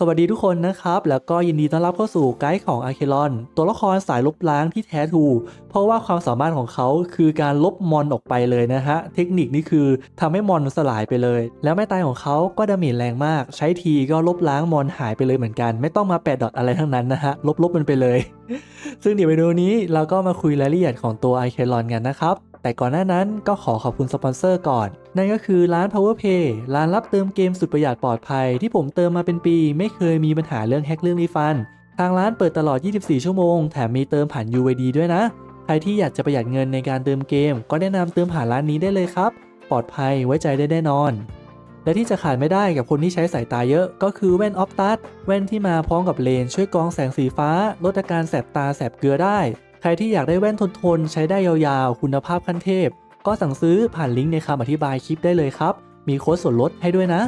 สวัสดีทุกคนนะครับ แล้วก็ยินดีต้อนรับเข้าสู่ไกด์ของอาเคลอน ตัวละครสายลบล้างที่แท้ทู เพราะว่าความสามารถของเขาคือการลบมอนออกไปเลยนะฮะ เทคนิคนี้คือทำให้มอนสลายไปเลย แล้วแม่ตายของเขาก็ดาเมจแรงมาก ใช้ทีก็ลบล้างมอนหายไปเลยเหมือนกัน ไม่ต้องมาแปะดอทอะไรทั้งนั้นนะฮะ ลบๆมันไปเลย ซึ่งเดี๋ยวไปดูนี้เราก็มาคุยรายละเอียดของตัวไอเคลอนกันนะครับ แต่ก่อนหน้านั้นก็ขอขอบคุณสปอนเซอร์ก่อน นั่นก็คือร้าน PowerPay ร้านรับเติมเกมสุดประหยัดปลอดภัยที่ผมเติมมาเป็นปี ไม่เคยมีปัญหาเรื่องแฮกเรื่องรีฟัน ทางร้านเปิดตลอด 24 ชั่วโมง แถมมีเติมผ่าน UID ด้วยนะ ใครที่อยากจะประหยัดเงินในการเติมเกม ก็แนะนำเติมผ่านร้านนี้ได้เลยครับ ปลอดภัยไว้ใจได้แน่นอนและที่จะขาดไม่ได้กับคนที่ใช้สายตาเยอะ ก็คือแว่นออฟตัสแว่นที่มาพร้อมกับเลน ช่วยกรองแสงสีฟ้า ลดอาการแสบตาแสบเกลือได้ ใครที่อยากได้แว่นทนๆใช้ได้ยาวๆ คุณภาพขั้นเทพ ก็สั่งซื้อผ่านลิงก์ในคำอธิบายคลิปได้เลยครับ มีโค้ดส่วนลดให้ด้วยนะ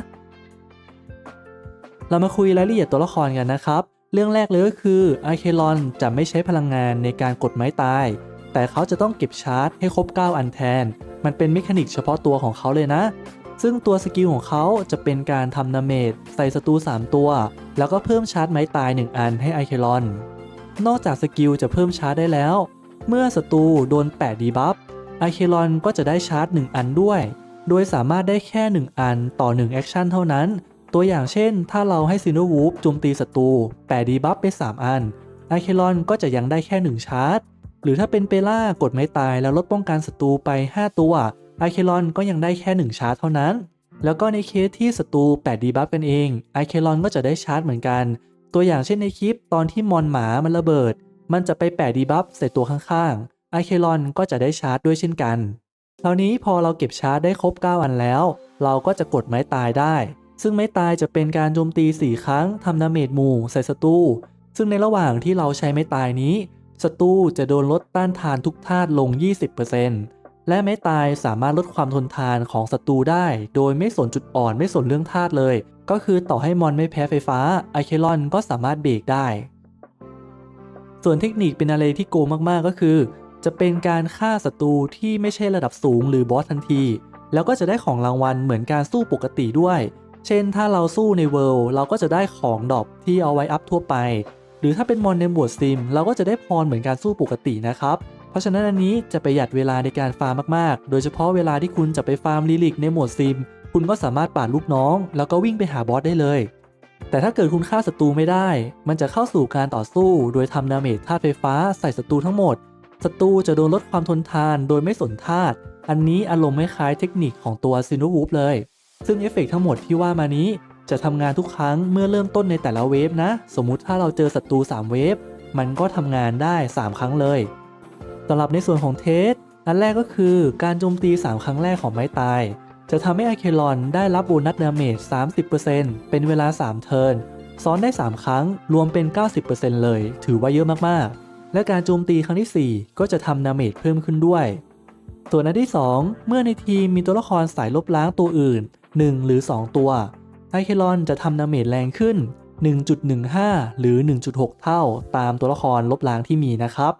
เรามาคุยรายละเอียดตัวละครกันนะครับ เรื่องแรกเลยก็คืออาเคลอนจะไม่ใช้พลังงานในการกดไม้ตาย แต่เขาจะต้องเก็บชาร์จให้ครบ 9 อันแทน มันเป็นเมคานิกเฉพาะตัวของเขาเลยนะ ซึ่งตัวสกิลของเขาจะเป็นการทำดาเมจใส่ศัตรู3 ตัว แล้วก็เพิ่มชาร์จไม้ตาย 1 อันให้ไอเคลอน นอกจากสกิลจะเพิ่มชาร์จได้แล้ว เมื่อศัตรูโดนแปะดีบัฟไอเคลอนก็จะได้ชาร์จ 1 อันด้วย โดยสามารถได้แค่ 1 อันต่อ 1 แอคชั่นเท่านั้น ตัวอย่างเช่น ถ้าเราให้ซินโนวูฟโจมตีศัตรูแปะดีบัฟไป 3 อันไอเคลอนก็จะยังได้แค่ 1 ชาร์จ หรือถ้าเป็นเปล่ากดไม้ตายแล้วลดป้องกันศัตรูไป 5 ตัวไอเคลอนก็ยังได้แค่ 1 ชาร์จเท่านั้น แล้วก็ในเคสที่ศัตรูแปะดีบัฟกันเองไอเคลอนก็จะได้ชาร์จเหมือนกัน ตัวอย่างเช่นในคลิปตอนที่มอนหมามันระเบิด มันจะไปแปะดีบัฟใส่ตัวข้างๆไอเคลอนก็จะได้ชาร์จด้วยเช่นกัน คราวนี้พอเราเก็บชาร์จได้ครบ 9 อันแล้ว เราก็จะกดไม้ตายได้ ซึ่งไม้ตายจะเป็นการโจมตี 4 ครั้งทำดาเมจหมู่ใส่ศัตรูซึ่งในระหว่างที่เราใช้ไม้ตายนี้ศัตรูจะโดนลดต้านทานทุกธาตุลง 20% และไม้ตายสามารถลดความทนทานของศัตรูได้ โดยไม่สนจุดอ่อนไม่สนเรื่องธาตุเลย ก็คือต่อให้มอนไม่แพ้ไฟฟ้าไอเคลอนก็สามารถเบรกได้ ส่วนเทคนิคเป็นอะไรที่โกมากๆก็คือ จะเป็นการฆ่าศัตรูที่ไม่ใช่ระดับสูงหรือบอสทันที แล้วก็จะได้ของรางวัลเหมือนการสู้ปกติด้วย เช่น ถ้าเราสู้ในเวิลด์เราก็จะได้ของดรอปที่เอาไว้อัพทั่วไป หรือถ้าเป็นมอนในหมวดซิม เราก็จะได้พรเหมือนการสู้ปกตินะครับ เพราะฉะนั้นอันนี้จะประหยัดเวลาในการฟาร์มมากๆ โดยเฉพาะเวลาที่คุณจะไปฟาร์มลิลิกในโหมดซิม คุณก็สามารถป่าดลูกน้อง แล้วก็วิ่งไปหาบอสได้เลย แต่ถ้าเกิดคุณฆ่าศัตรูไม่ได้ มันจะเข้าสู่การต่อสู้ โดยทำดาเมจธาตุไฟฟ้าใส่ศัตรูทั้งหมด ศัตรูจะโดนลดความทนทานโดยไม่สนธาตุ อันนี้อารมณ์คล้ายเทคนิคของตัวซิน o วูฟเลย ซึ่งเอฟเฟกต์ทั้งหมดที่ว่ามานี้จะทำงานทุกครั้งเมื่อเริ่มต้นในแต่ละเวฟนะ สมมุติถ้าเราเจอศัตรู3เวฟ มันก็ทำงานได้ 3 ครั้งเลย สำหรับในส่วนของเทสอันแรกก็คือการโจมตี 3 ครั้งแรกของไม้ตาย จะทำให้อเคลอนได้รับโบนัสเดาเมจ 30%เป็นเวลา 3 เทิร์น ซ้อนได้ 3 ครั้งรวมเป็น 90%เลย ถือว่าเยอะมากๆ และการโจมตีครั้งที่ 4 ก็จะทำดาเมจเพิ่มขึ้นด้วย ส่วนอันที่ 2 เมื่อในทีมมีตัวละครสายลบล้างตัวอื่น 1 หรือ 2 ตัว ไอเคลอนจะทำดาเมจแรงขึ้น 1.15 หรือ 1.6 เท่า ตามตัวละครลบล้างที่มีนะครับ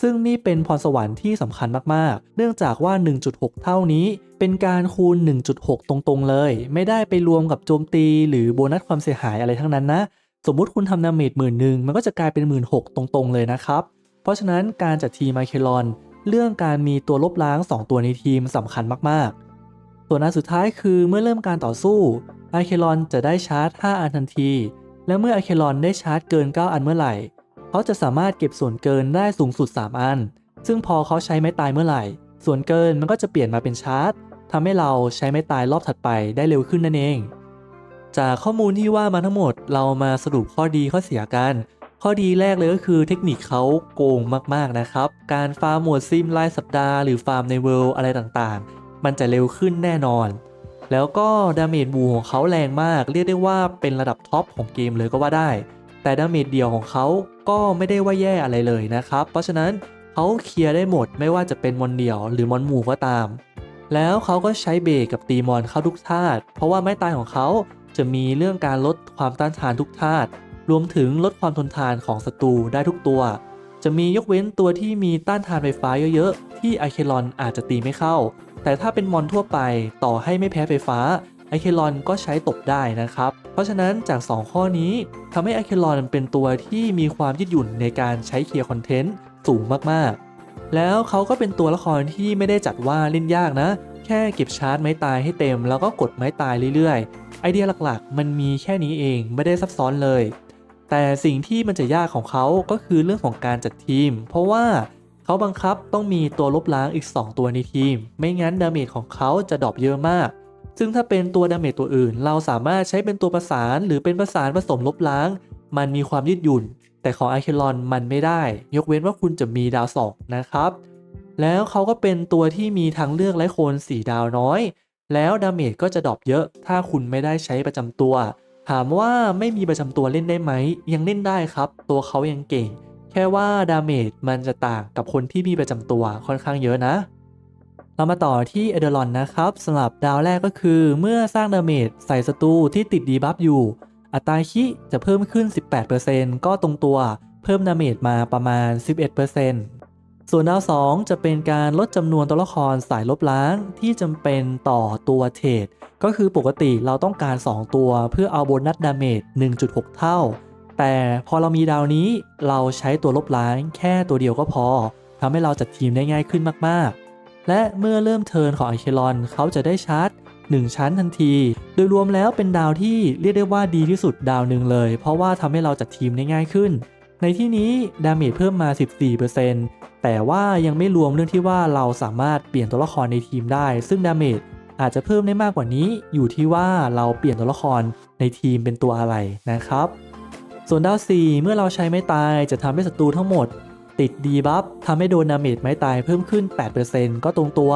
ซึ่งนี่เป็นพรสวรรค์ที่สำคัญมากๆ เนื่องจากว่า 1.6 เท่านี้ เป็นการคูณ 1.6 ตรงๆเลย ไม่ได้ไปรวมกับโจมตีหรือโบนัสความเสียหายอะไรทั้งนั้นนะ สมมุติคุณทำดาเมจหมื่นหนึ่งมันก็จะกลายเป็น1 6ื่นตรงๆเลยนะครับ เพราะฉะนั้นการจัดทีมไมเคลอน เรื่องการมีตัวลบล้าง 2 ตัวในทีมสำคัญมากๆ ส่วนอันสุดท้ายคือเมื่อเริ่มการต่อสู้ไอเคลอนจะได้ชาร์จ 5 อันทันที และเมื่อไอเคลอนได้ชาร์จเกิน 9 อันเมื่อไหร่ เขาจะสามารถเก็บส่วนเกินได้สูงสุด 3 อัน ซึ่งพอเขาใช้ไม้ตายเมื่อไหร่ ส่วนเกินมันก็จะเปลี่ยนมาเป็นชาร์จทำให้เราใช้ไม้ตายรอบถัดไปได้เร็วขึ้นนั่นเอง จากข้อมูลที่ว่ามาทั้งหมดเรามาสรุปข้อดีข้อเสียกัน ข้อดีแรกเลยก็คือเทคนิคเขาโกงมากๆนะครับ การฟาร์มหมวดซิมรายสัปดาห์หรือฟาร์มในเวิลด์อะไรต่างๆ มันจะเร็วขึ้นแน่นอน แล้วก็ดาเมจบูของเขาแรงมาก เรียกได้ว่าเป็นระดับท็อปของเกมเลยก็ว่าได้ แต่ดาเมจเดียวของเขาก็ไม่ได้ว่าแย่อะไรเลยนะครับ เพราะฉะนั้นเขาเคลียร์ได้หมดไม่ว่าจะเป็นมอนเดียวหรือมอนหมู่ก็ตาม แล้วเขาก็ใช้เบรกกับตีมอนเข้าทุกธาตุเพราะว่าไม้ตายของเขาจะมีเรื่องการลดความต้านทานทุกธาตุรวมถึงลดความทนทานของศัตรูได้ทุกตัว จะมียกเว้นตัวที่มีต้านทานไฟฟ้าเยอะๆ ที่ไอเคลอนอาจจะตีไม่เข้า แต่ถ้าเป็นมอนทั่วไปต่อให้ไม่แพ้ไฟฟ้า ไอเคลอนก็ใช้ตบได้นะครับ เพราะฉะนั้นจาก 2 ข้อนี้ทำให้ไอเคลอนเป็นตัวที่มีความยืดหยุ่นในการใช้เคลียร์คอนเทนต์สูงมากๆ แล้วเขาก็เป็นตัวละครที่ไม่ได้จัดว่าเล่นยากนะ แค่เก็บชาร์จไม้ตายให้เต็ม แล้วก็กดไม้ตายเรื่อยๆ ไอเดียหลักๆ มันมีแค่นี้เองไม่ได้ซับซ้อนเลย แต่สิ่งที่มันจะยากของเขาก็คือเรื่องของการจัดทีม เพราะว่าเขาบังคับต้องมีตัวลบล้างอีก 2 ตัวในทีม ไม่งั้นดาเมจของเขาจะดรอปเยอะมาก ซึ่งถ้าเป็นตัวดาเมจตัวอื่น เราสามารถใช้เป็นตัวประสานหรือเป็นประสานผสมลบล้าง มันมีความยืดหยุ่น แต่ของไอเคลอนมันไม่ได้ ยกเว้นว่าคุณจะมีดาวสองนะครับ แล้วเขาก็เป็นตัวที่มีทางเลือกไร้โคน4ดาวน้อย แล้วดาเมจก็จะดรอปเยอะ ถ้าคุณไม่ได้ใช้ประจำตัว ถามว่าไม่มีประจำตัวเล่นได้ไหม ยังเล่นได้ครับ ตัวเขายังเก่ง แค่ว่าดาเมจมันจะต่างกับคนที่มีประจำตัวค่อนข้างเยอะนะ เรามาต่อที่เอเดรอนนะครับสำหรับดาวแรกก็คือเมื่อสร้างดาเมจใส่ศัตรูที่ติดดีบัฟอยู่ อัตราคิจะเพิ่มขึ้น 18%ก็ตรงตัวเพิ่มดาเมจมาประมาณ 11%ส่วนดาว 2 จะเป็นการลดจำนวนตัวละครสายลบล้างที่จำเป็นต่อตัวเทรดก็คือปกติเราต้องการ 2 ตัวเพื่อเอาโบนัสดาเมจ 1.6 เท่า แต่พอเรามีดาวนี้เราใช้ตัวลบล้างแค่ตัวเดียวก็พอทำให้เราจัดทีมได้ง่ายขึ้นมากๆ และเมื่อเริ่มเทิร์นของไอเคลอนเขาจะได้ชาร์จ1 ชั้นทันที โดยรวมแล้วเป็นดาวที่เรียกได้ว่าดีที่สุดดาวหนึ่งเลย เพราะว่าทำให้เราจัดทีมได้ง่ายขึ้น ในที่นี้ดาเมจเพิ่มมา 14%แต่ว่ายังไม่รวมเรื่องที่ว่าเราสามารถเปลี่ยนตัวละครในทีมได้ ซึ่งดาเมจอาจจะเพิ่มได้มากกว่านี้ อยู่ที่ว่าเราเปลี่ยนตัวละครในทีมเป็นตัวอะไรนะครับ ส่วนดาว 4 เมื่อเราใช้ไม้ตายจะทำให้ศัตรูทั้งหมด ติดดีบัฟทำให้โดนดาเมจไม้ตายเพิ่มขึ้น 8%ก็ตรงตัว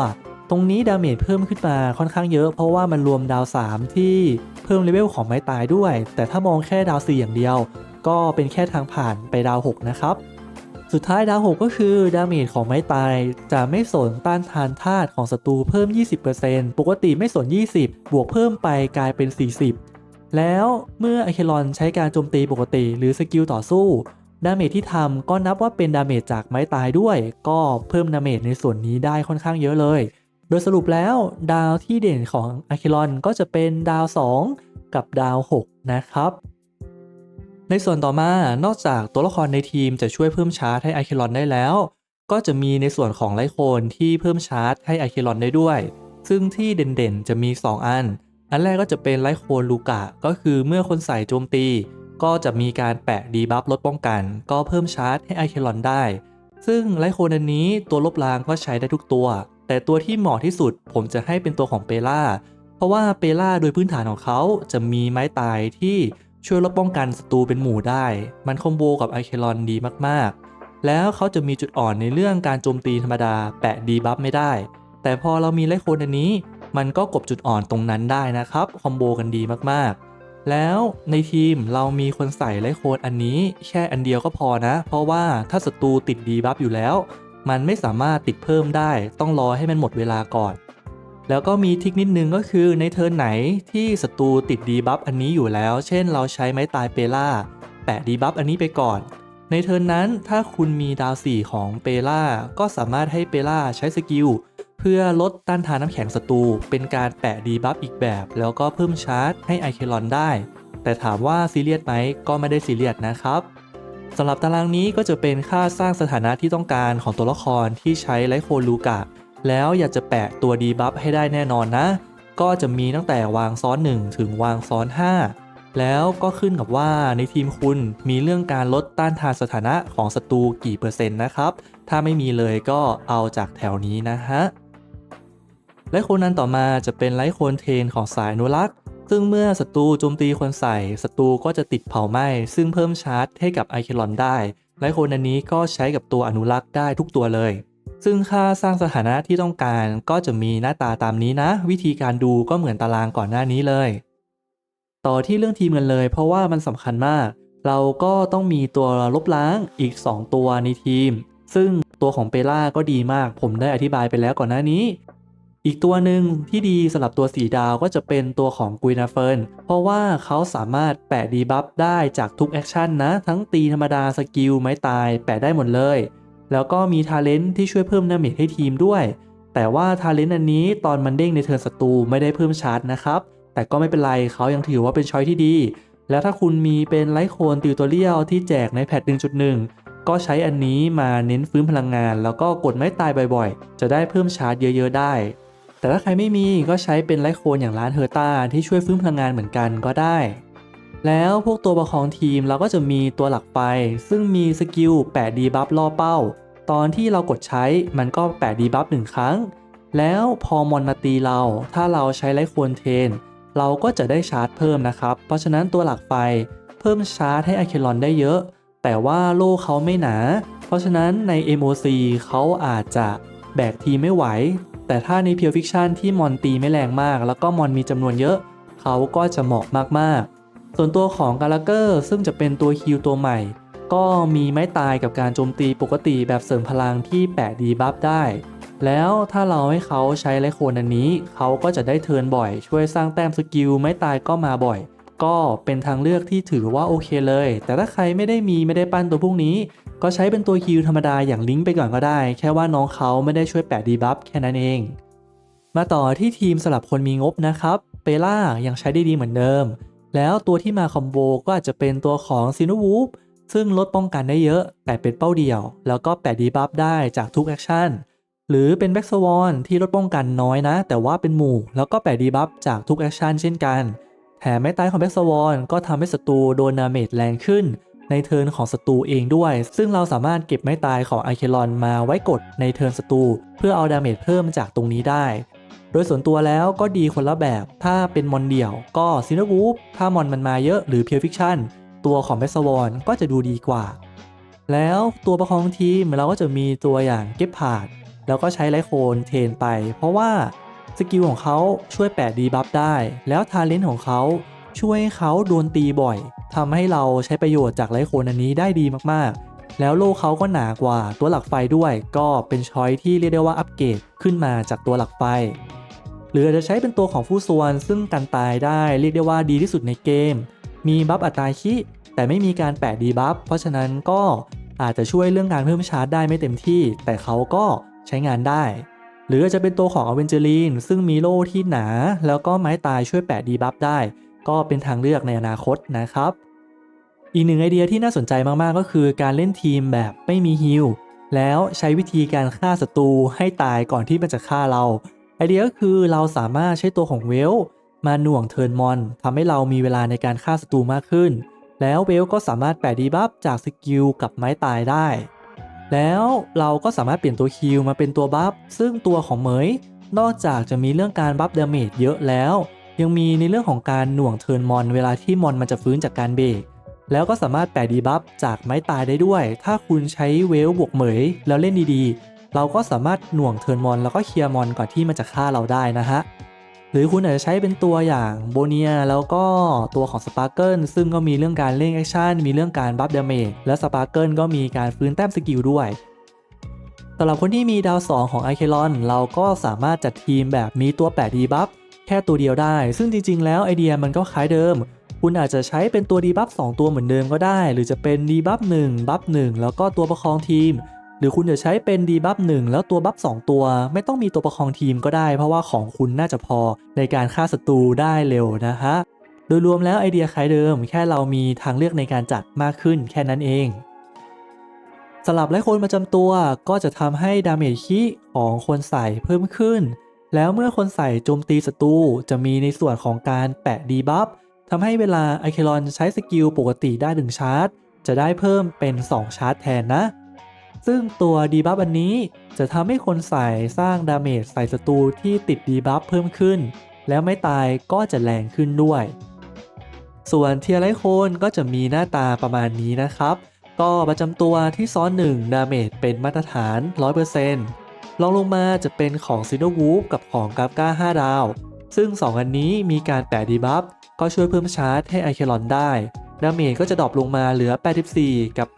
ตรงนี้ดาเมจเพิ่มขึ้นมาค่อนข้างเยอะ เพราะว่ามันรวมดาว 3 ที่เพิ่มเลเวลของไม้ตายด้วย แต่ถ้ามองแค่ดาว 4 อย่างเดียว ก็เป็นแค่ทางผ่านไปดาว 6 นะครับ สุดท้ายดาว 6 ก็คือดาเมจของไม้ตาย จะไม่สนต้านทานธาตุของศัตรูเพิ่ม 20%ปกติไม่สน 20 บวกเพิ่มไปกลายเป็น 40แล้วเมื่อไอเคลอนใช้การโจมตีปกติ หรือสกิลต่อสู้ ดาเมจที่ทำก็นับว่าเป็นดาเมจจากไม้ตายด้วย ก็เพิ่มดาเมจในส่วนนี้ได้ค่อนข้างเยอะเลย โดยสรุปแล้วดาวที่เด่นของอะคิลอนก็จะเป็นดาว 2 กับดาว 6 นะครับในส่วนต่อมานอกจากตัวละครในทีมจะช่วยเพิ่มชาร์จให้อะคิลอนได้แล้ว ก็จะมีในส่วนของไลโคนที่เพิ่มชาร์จให้อะคิลอนได้ด้วย ซึ่งที่เด่นๆจะมี 2 อัน อันแรกก็จะเป็นไลโคนลูกะก็คือเมื่อคนใส่โจมตี ก็จะมีการแปะดีบัฟลดป้องกัน ก็เพิ่มชาร์จให้อะคิลอนได้ ซึ่งไลโคนอันนี้ตัวลบล้างก็ใช้ได้ทุกตัว แต่ตัวที่เหมาะที่สุดผมจะให้เป็นตัวของเปล่า เพราะว่าเปล่าโดยพื้นฐานของเขาจะมีไม้ตายที่ช่วยลดป้องกันศัตรูเป็นหมู่ได้ มันคอมโบกับไอเคลอนดีมากๆ แล้วเขาจะมีจุดอ่อนในเรื่องการโจมตีธรรมดาแปะดีบัฟไม่ได้ แต่พอเรามีไลโคนอันนี้ มันก็กบจุดอ่อนตรงนั้นได้นะครับ คอมโบกันดีมากๆ แล้วในทีมเรามีคนใส่ไลโคนอันนี้แค่อันเดียวก็พอนะ เพราะว่าถ้าศัตรูติดดีบัฟอยู่แล้ว มันไม่สามารถติดเพิ่มได้ ต้องรอให้มันหมดเวลาก่อน แล้วก็มีทิกนิดนึงก็คือในเทิร์นไหนที่ศัตรูติดดีบัฟอันนี้อยู่แล้ว เช่น เราใช้ไม้ตายเปล่าแปะดีบัฟอันนี้ไปก่อน ในเทิร์นนั้นถ้าคุณมีดาว4ของเปล่าก็สามารถให้เปล่าใช้สกิล เพื่อลดต้านทานน้ำแข็งศัตรูเป็นการแปะดีบัฟอีกแบบ แล้วก็เพิ่มชาร์จให้ไอเคลอนได้ แต่ถามว่าซีเรียสไหมก็ไม่ได้ซีเรียสนะครับสำหรับตารางนี้ก็จะเป็นค่าสร้างสถานะที่ต้องการของตัวละครที่ใช้ไลโคลูกะ แล้วอยากจะแปะตัวดีบัฟให้ได้แน่นอนนะ ก็จะมีตั้งแต่วางซ้อน 1 ถึงวางซ้อน 5 แล้วก็ขึ้นกับว่าในทีมคุณมีเรื่องการลดต้านทานสถานะของศัตรูกี่เปอร์เซ็นต์นะครับ ถ้าไม่มีเลยก็เอาจากแถวนี้นะฮะ ไลโคนนั้นต่อมาจะเป็นไลโคนเทนของสายอนุรักษ์ซึ่งเมื่อศัตรูโจมตีคนใส่ศัตรูก็จะติดเผาไหม้ซึ่งเพิ่มชาร์จให้กับไอเคลอนได้ไลโคนอันนี้ก็ใช้กับตัวอนุรักษ์ได้ทุกตัวเลย ซึ่งค่าสร้างสถานะที่ต้องการก็จะมีหน้าตาตามนี้นะ วิธีการดูก็เหมือนตารางก่อนหน้านี้เลย ต่อที่เรื่องทีมกันเลย เพราะว่ามันสำคัญมาก เราก็ต้องมีตัวลบล้างอีก 2 ตัวในทีม ซึ่งตัวของเปล่าก็ดีมาก ผมได้อธิบายไปแล้วก่อนหน้านี้ อีกตัวหนึ่งที่ดีสำหรับตัวสีดาวก็จะเป็นตัวของกุยนาเฟินเพราะว่าเขาสามารถแปะดีบัฟได้จากทุกแอคชั่นนะ ทั้งตีธรรมดาสกิลไม้ตายแปะได้หมดเลย แล้วก็มีทาเลนต์ที่ช่วยเพิ่มดาเมจให้ทีมด้วย แต่ว่าทาเลนต์อันนี้ตอนมันเด้งในเทิร์นศัตรูไม่ได้เพิ่มชาร์จนะครับแต่ก็ไม่เป็นไรเขายังถือว่าเป็นช้อยที่ดี แล้วถ้าคุณมีเป็นไลท์โคนติวตอเรียลที่แจกในแพท1.1 ก็ใช้อันนี้มาเน้นฟื้นพลังงาน แล้วก็กดไม้ตายบ่อยๆ จะได้เพิ่มชาร์จเยอะ ๆ ได้ แต่ถ้าใครไม่มีก็ใช้เป็นไลท์โคนอย่างร้านเฮอร์ตาที่ช่วยฟื้นพลังงานเหมือนกันก็ได้ แล้วพวกตัวประคองทีมเราก็จะมีตัวหลักไฟ ซึ่งมีสกิลแปะดีบัฟล่อเป้า ตอนที่เรากดใช้มันก็แปะดีบัฟหนึ่งครั้ง แล้วพอมอนมาตีเรา ถ้าเราใช้ไลท์โคนเทน เราก็จะได้ชาร์จเพิ่มนะครับ เพราะฉะนั้นตัวหลักไฟเพิ่มชาร์จให้อะเคลอนได้เยอะ แต่ว่าโล่เขาไม่หนา เพราะฉะนั้นใน MOC เขาอาจจะแบกทีไม่ไหว แต่ถ้าใน Pure Fiction ที่มอนตีไม่แรงมาก แล้วก็มอนมีจำนวนเยอะ เขาก็จะเหมาะมากๆ ส่วนตัวของกาลาเกอร์ซึ่งจะเป็นตัวฮิลตัวใหม่ ก็มีไม้ตายกับการโจมตีปกติแบบเสริมพลังที่แปะดีบัฟได้ แล้วถ้าเราให้เขาใช้ไลโคนอันนี้ เขาก็จะได้เทิร์นบ่อยช่วยสร้างแต้มสกิลไม้ตายก็มาบ่อยก็เป็นทางเลือกที่ถือว่าโอเคเลย แต่ถ้าใครไม่ได้มีไม่ได้ปั้นตัวพวกนี้ ก็ใช้เป็นตัวฮิลธรรมดาอย่างลิงก์ไปก่อนก็ได้ แค่ว่าน้องเขาไม่ได้ช่วยแปะดีบัฟแค่นั้นเอง มาต่อที่ทีมสำหรับคนมีงบนะครับ เปล่ายังใช้ได้ดีเหมือนเดิม แล้วตัวที่มาคอมโบก็อาจจะเป็นตัวของซินวูฟซึ่งลดป้องกันได้เยอะ แต่เป็นเป้าเดียว แล้วก็แปะดีบัฟได้จากทุกแอคชั่น หรือเป็นแบ็กสวอนที่ลดป้องกันน้อยนะ แต่ว่าเป็นหมู่ แล้วก็แปะดีบัฟจากทุกแอคชั่นเช่นกัน แถมไม้ตายของแบ็กสวอนก็ทำให้ศัตรูโดนดาเมจแรงขึ้น ในเทิร์นของศัตรูเองด้วย ซึ่งเราสามารถเก็บไม้ตายของไอเคลอนมาไว้กดในเทิร์นศัตรูเพื่อเอาดาเมจเพิ่มจากตรงนี้ได้ โดยส่วนตัวแล้วก็ดีคนละแบบ ถ้าเป็นมอนเดี่ยวก็ซินเนอร์วูฟถ้ามอนมันมาเยอะหรือเพียวฟิคชั่นตัวของแบสวอนก็จะดูดีกว่า แล้วตัวประคองทีมเราก็จะมีตัวอย่างเก็บผาดแล้วก็ใช้ไลโคนเทนไป เพราะว่าสกิลของเขาช่วยแปะดีบัฟได้ แล้วทาเลนต์ของเขาช่วยให้เขาโดนตีบ่อย ทำให้เราใช้ประโยชน์จากไลท์โคนอันนี้ได้ดีมากๆ แล้วโล่เขาก็หนากว่าตัวหลักไฟด้วย ก็เป็นช้อยที่เรียกได้ว่าอัปเกรดขึ้นมาจากตัวหลักไฟ หรืออาจจะใช้เป็นตัวของฟู่ซวนซึ่งกันตายได้เรียกได้ว่าดีที่สุดในเกม มีบัฟอัตราคิแต่ไม่มีการแปะดีบัฟเพราะฉะนั้นก็อาจจะช่วยเรื่องการเพิ่มชาร์จได้ไม่เต็มที่ แต่เขาก็ใช้งานได้ หรืออาจจะเป็นตัวของอเวนเจอรีนซึ่งมีโล่ที่หนา แล้วก็ไม้ตายช่วยแปะดีบัฟได้ ก็เป็นทางเลือกในอนาคตนะครับ อีกหนึ่งไอเดียที่น่าสนใจมากๆก็คือการเล่นทีมแบบไม่มีฮิลแล้วใช้วิธีการฆ่าศัตรูให้ตายก่อนที่มันจะฆ่าเรา ไอเดียก็คือเราสามารถใช้ตัวของเวลมาหน่วงเทิร์นมอนทำให้เรามีเวลาในการฆ่าศัตรูมากขึ้น แล้วเวลก็สามารถแปะดีบัฟจากสกิลกับไม้ตายได้ แล้วเราก็สามารถเปลี่ยนตัวคิวมาเป็นตัวบัฟซึ่งตัวของเหมย นอกจากจะมีเรื่องการบัฟดาเมจเยอะแล้ว ยังมีในเรื่องของการหน่วงเทิร์นมอนเวลาที่มอนมันจะฟื้นจากการเบรกแล้วก็สามารถแปะดีบัฟจากไม้ตายได้ด้วย ถ้าคุณใช้เวลบวกเหมยแล้วเล่นดีๆ เราก็สามารถหน่วงเทิร์นมอนแล้วก็เคลียร์มอนก่อนที่มันจะฆ่าเราได้นะฮะ หรือคุณอาจจะใช้เป็นตัวอย่างโบเนียแล้วก็ตัวของสปาร์เกิลซึ่งก็มีเรื่องการเล่นแอคชั่นมีเรื่องการบัฟเดเมจและสปาร์เกิลก็มีการฟื้นแต้มสกิลด้วยสำหรับคนที่มีดาว 2 ของไอเคลอนเราก็สามารถจัดทีมแบบมีตัวแปะดีบัฟ ค่ตัวเดียวได้ ซึ่งจริง ๆ แล้วไอเดียมันก็คล้ายเดิม คุณอาจจะใช้เป็นตัวดีบัฟ2ตัวเหมือนเดิมก็ได้ หรือจะเป็นดีบัฟ1บัฟ1แล้วก็ตัวประคองทีม หรือคุณจะใช้เป็นดีบัฟ1แล้วตัวบัฟ2ตัว ไม่ต้องมีตัวประคองทีมก็ได้ เพราะว่าของคุณน่าจะพอในการฆ่าศัตรูได้เร็วนะฮะโดยรวมแล้วไอเดียคล้ายเดิม แค่เรามีทางเลือกในการจัดมากขึ้นแค่นั้นเองสลับและคนประจำตัวก็จะทำให้ดาเมจคีของคนใส่เพิ่มขึ้น แล้วเมื่อคนใส่โจมตีศัตรูจะมีในส่วนของการแปะดีบัฟทำให้เวลาไอเคลอนใช้สกิลปกติได้1ชาร์จ จะได้เพิ่มเป็น 2 ชาร์จแทนนะ ซึ่งตัวดีบัฟอันนี้จะทำให้คนใส่สร้างดาเมจใส่ศัตรูที่ติดดีบัฟเพิ่มขึ้น แล้วไม่ตายก็จะแรงขึ้นด้วย ส่วนเทียร์ไลโคนก็จะมีหน้าตาประมาณนี้นะครับ ก็ประจำตัวที่ซ้อน 1 ดาเมจเป็นมาตรฐาน 100% ลองลงมาจะเป็นของซิโนวูฟกับของกราฟก้า 5 ดาว ซึ่ง 2 อันนี้มีการแปะดีบัฟก็ช่วยเพิ่มชาร์จให้ไอเคลอนได้ดาเมจก็จะดรอปลงมาเหลือ 84 กับ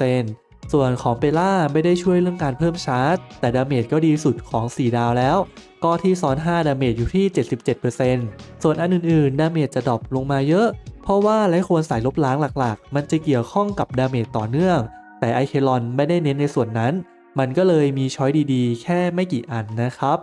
82%ส่วนของเปล่าไม่ได้ช่วยเรื่องการเพิ่มชาร์จ แต่ดาเมจก็ดีสุดของ 4 ดาวแล้ว ก็ที่ซ้อน 5 ดาเมจอยู่ที่ 77%ส่วนอันอื่นๆ ดาเมจจะดรอปลงมาเยอะ เพราะว่าไลควรสายลบล้างหลักๆ มันจะเกี่ยวข้องกับดาเมจต่อเนื่อง แต่ไอเคลอนไม่ได้เน้นในส่วนนั้น มันก็เลยมีช้อยดีๆ แค่ไม่กี่อันนะครับ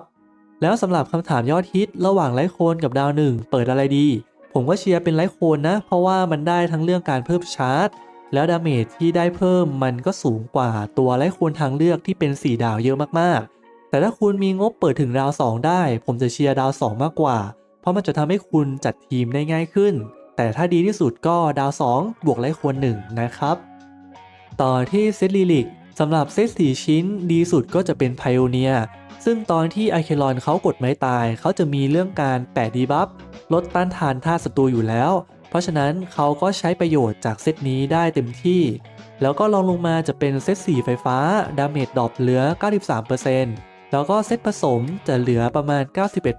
แล้วสำหรับคำถามยอดฮิตระหว่างไลโคนกับดาวหนึ่งเปิดอะไรดี ผมก็เชียร์เป็นไลโคนนะ เพราะว่ามันได้ทั้งเรื่องการเพิ่มชาร์จ แล้วดาเมจที่ได้เพิ่มมันก็สูงกว่าตัวไลโคนทางเลือกที่เป็น 4 ดาวเยอะมากๆ แต่ถ้าคุณมีงบเปิดถึงดาว 2 ได้ ผมจะเชียร์ดาว 2 มากกว่า เพราะมันจะทำให้คุณจัดทีมได้ง่ายขึ้น แต่ถ้าดีที่สุดก็ดาว 2 บวกไลโคน1นะครับต่อที่เซตลิลิก สำหรับเซต4ชิ้นดีสุดก็จะเป็นไพโอเนียซึ่งตอนที่ไอเคลอนเขากดไม้ตาย เขาจะมีเรื่องการแปะดีบัฟลดต้านทานท่าศัตรูอยู่แล้ว เพราะฉะนั้นเขาก็ใช้ประโยชน์จากเซตนี้ได้เต็มที่ แล้วก็ลองลงมาจะเป็นเซต4ไฟฟ้า ดาเมจดรอปเหลือ 93%แล้วก็เซตผสมจะเหลือประมาณ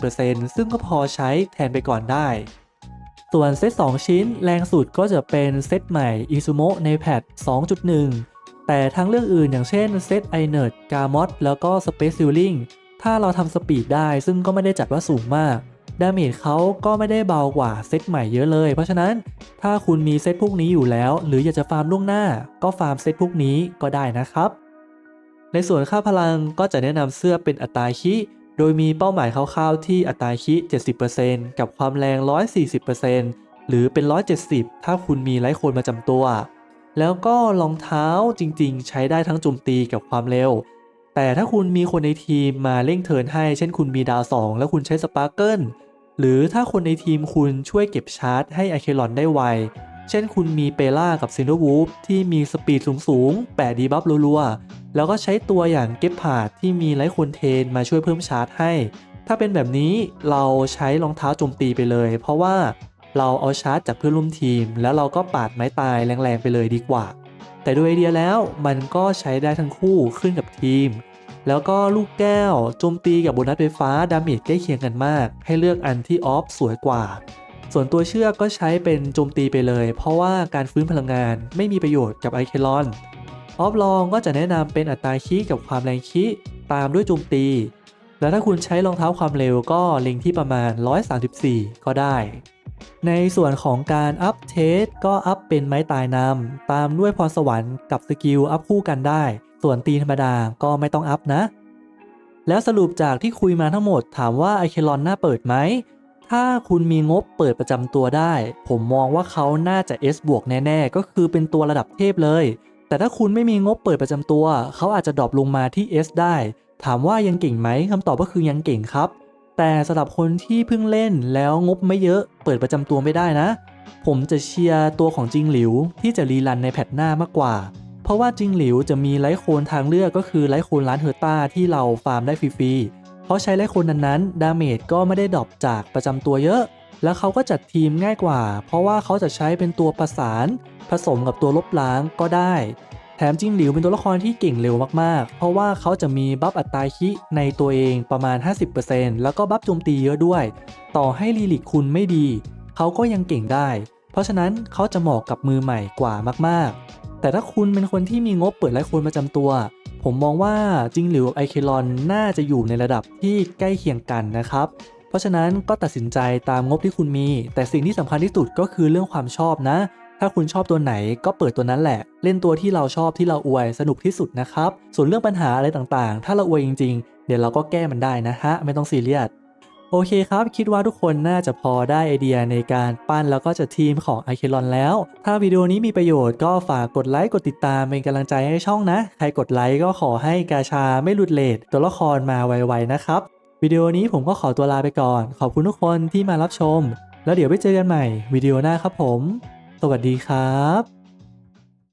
91%ซึ่งก็พอใช้แทนไปก่อนได้ ส่วนเซต2ชิ้นแรงสุดก็จะเป็นเซตใหม่ i s u m o ในแพท2.1 แต่ทั้งเรื่องอื่นอย่างเช่นเซต i n e r t g a m o t แล้วก็ Space Ceiling ถ้าเราทำสปีดได้ซึ่งก็ไม่ได้จัดว่าสูงมากดาเมจเขาก็ไม่ได้เบากว่าเซตใหม่เยอะเลย เพราะฉะนั้นถ้าคุณมีเซตพวกนี้อยู่แล้ว หรืออยากจะฟาร์มล่วงหน้า ก็ฟาร์มเซตพวกนี้ก็ได้นะครับ ในส่วนค่าพลังก็จะแนะนำเสื้อเป็นอัตราคิ โดยมีเป้าหมายคร่าวๆที่อัตราคิ 70%กับความแรง 140%หรือเป็น 170 ถ้าคุณมีไลท์โคนมาจำตัว แล้วก็รองเท้าจริงๆ ใช้ได้ทั้งโจมตีกับความเร็ว แต่ถ้าคุณมีคนในทีมมาเร่งเทิร์นให้ เช่นคุณมีดาว 2 แล้วคุณใช้สปาร์เกิลหรือถ้าคนในทีมคุณช่วยเก็บชาร์จให้ไอเคลอนได้ไว เช่นคุณมีเปล่ากับซินโดวูฟที่มีสปีดสูงๆแปะดีบัฟรัวๆ แล้วก็ใช้ตัวอย่างเก็บผาดที่มีไลท์คนเทนมาช่วยเพิ่มชาร์จให้ ถ้าเป็นแบบนี้เราใช้รองเท้าโจมตีไปเลย เพราะว่า เราเอาชาร์จจากเพื่อนร่วมทีม แล้วเราก็ปาดไม้ตายแรงๆไปเลยดีกว่า แต่โดยไอเดียแล้วมันก็ใช้ได้ทั้งคู่ขึ้นกับทีม แล้วก็ลูกแก้วโจมตีกับโบนัสไฟฟ้าดาเมจใกล้เคียงกันมาก ให้เลือกอันที่ออฟสวยกว่า ส่วนตัวเชือกก็ใช้เป็นโจมตีไปเลย เพราะว่าการฟื้นพลังงานไม่มีประโยชน์กับไอเคลอนออฟลองก็จะแนะนำเป็นอัตราคีกับความแรงคีตามด้วยโจมตี แล้วถ้าคุณใช้รองเท้าความเร็วก็เล็งที่ประมาณ 134 ก็ได้ ในส่วนของการอัพเทสก็อัพเป็นไม้ตายนำตามด้วยพรสวรรค์กับสกิลอัพคู่กันได้ ส่วนตีธรรมดาก็ไม่ต้องอัพนะ แล้วสรุปจากที่คุยมาทั้งหมดถามว่าไอเคลอนน่าเปิดไหม ถ้าคุณมีงบเปิดประจำตัวได้ ผมมองว่าเขาน่าจะ S บวกแน่ๆ ก็คือเป็นตัวระดับเทพเลย แต่ถ้าคุณไม่มีงบเปิดประจำตัว เขาอาจจะดรอปลงมาที่ S ได้ ถามว่ายังเก่งไหมคำตอบก็คือยังเก่งครับ แต่สำหรับคนที่เพิ่งเล่นแล้วงบไม่เยอะเปิดประจำตัวไม่ได้นะ ผมจะเชียร์ตัวของจิงหลิวที่จะรีรันในแพทหน้ามากกว่า เพราะว่าจิงหลิวจะมีไลท์โคนทางเลือกก็คือไลท์โคนร้านเฮอร์ต้าที่เราฟาร์มได้ฟรีๆเพราะใช้ไลท์โคนนั้นๆดาเมจก็ไม่ได้ดรอปจากประจำตัวเยอะ แล้วเขาก็จัดทีมง่ายกว่า เพราะว่าเขาจะใช้เป็นตัวประสาน ผสมกับตัวลบล้างก็ได้ แถมจิงหลิวเป็นตัวละครที่เก่งเร็วมากๆ เพราะว่าเขาจะมีบัฟอัตราคิในตัวเองประมาณ 50%แล้วก็บัฟโจมตีเยอะด้วย ต่อให้ลีลิกคุณไม่ดี เขาก็ยังเก่งได้ เพราะฉะนั้นเขาจะเหมาะกับมือใหม่กว่ามากๆ แต่ถ้าคุณเป็นคนที่มีงบเปิดไลฟ์คนประจำตัว ผมมองว่าจิงหลิวกับไอเคลอนน่าจะอยู่ในระดับที่ใกล้เคียงกันนะครับ เพราะฉะนั้นก็ตัดสินใจตามงบที่คุณมี แต่สิ่งที่สำคัญที่สุดก็คือเรื่องความชอบนะ ถ้าคุณชอบตัวไหนก็เปิดตัวนั้นแหละ เล่นตัวที่เราชอบที่เราอวยสนุกที่สุดนะครับ ส่วนเรื่องปัญหาอะไรต่างๆ ถ้าเราอวยจริง ๆ เดี๋ยวเราก็แก้มันได้นะฮะ ไม่ต้องซีเรียสโอเคครับ คิดว่าทุกคนน่าจะพอได้ไอเดียในการปั้นแล้วก็จัดทีมของ i อเคลอนแล้ว ถ้าวิดีโอนี้มีประโยชน์ก็ฝากกดไลค์กดติดตามเป็นกำลังใจให้ช่องนะ ใครกดไลค์ก็ขอให้กาชาไม่หลุดเลทตัวละครมาไวๆนะครับ วิดีโอนี้ผมก็ขอตัวลาไปก่อน ขอบคุณทุกคนที่มารับชม แล้วเดี๋ยวไปเจอกันใหม่วิดีโอหน้าครับผม สวัสดีครับ